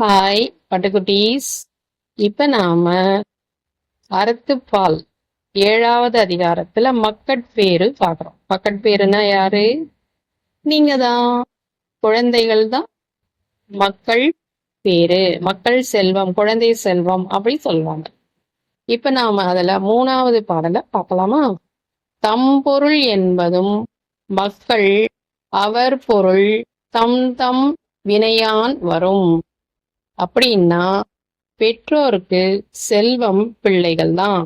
Hi பட்டுக்குட்டீஸ். இப்போ நாம அறத்துப்பால் ஏழாவது அதிகாரத்துல மக்கட்பேறு பார்க்குறோம். மக்கட்பேருனா யாரு? நீங்க தான் குழந்தைகள் தான் மக்கள் பேரு. மக்கள் செல்வம் குழந்தை செல்வம் அப்படி சொல்லுவாங்க. இப்ப நாம அதுல மூணாவது பாடலை பார்க்கலாமா? தம் பொருள் என்பதும் மக்கள் அவர் பொருள் தம் தம் வினையான் வரும். அப்படின்னா பெற்றோருக்கு செல்வம் பிள்ளைகள் தான்.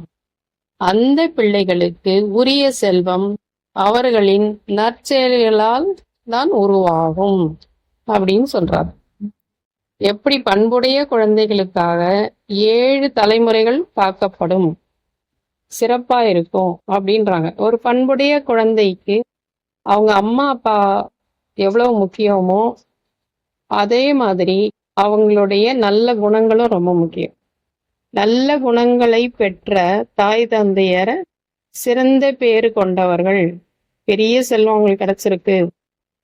அந்த பிள்ளைகளுக்கு உரிய செல்வம் அவர்களின் நற்செயல்களால் தான் உருவாகும் அப்படின்னு சொல்றார். எப்படி பண்புடைய குழந்தைகளுக்காக ஏழு தலைமுறைகள் காக்கப்படும் சிறப்பா இருக்கும் அப்படின்றாங்க. ஒரு பண்புடைய குழந்தைக்கு அவங்க அம்மா அப்பா எவ்வளவு முக்கியமோ அதே மாதிரி அவங்களுடைய நல்ல குணங்களும் ரொம்ப முக்கியம். நல்ல குணங்களை பெற்ற தாய் தந்தையரை சிறந்த பேரு கொண்டவர்கள். பெரிய செல்வம் அவங்களுக்கு கிடைச்சிருக்கு.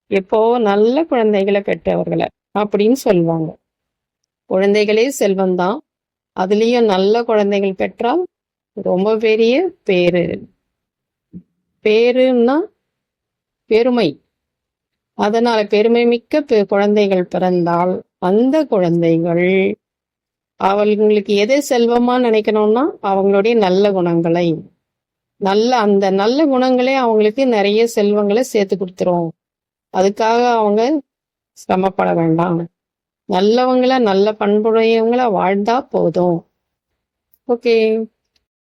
எப்போ நல்ல குழந்தைகளை பெற்றவர்களை அப்படின்னு சொல்லுவாங்க. குழந்தைகளே செல்வம் தான். அதுலேயும் நல்ல குழந்தைகள் பெற்றால் ரொம்ப பெரிய பேரு. பேருன்னா பெருமை. அதனால பெருமை மிக்க பெ- குழந்தைகள் பிறந்தால் அந்த குழந்தைகள் அவங்களுக்கு எதை செல்வமா நினைக்கணும்னா அவங்களுடைய நல்ல குணங்களை நல்ல அந்த நல்ல குணங்களே அவங்களுக்கு நிறைய செல்வங்களை சேர்த்து கொடுத்துரும். அதுக்காக அவங்க சிரமப்பட வேண்டாம். நல்லவங்கள நல்ல பண்புடையவங்கள வாழ்ந்தா போதும். ஓகே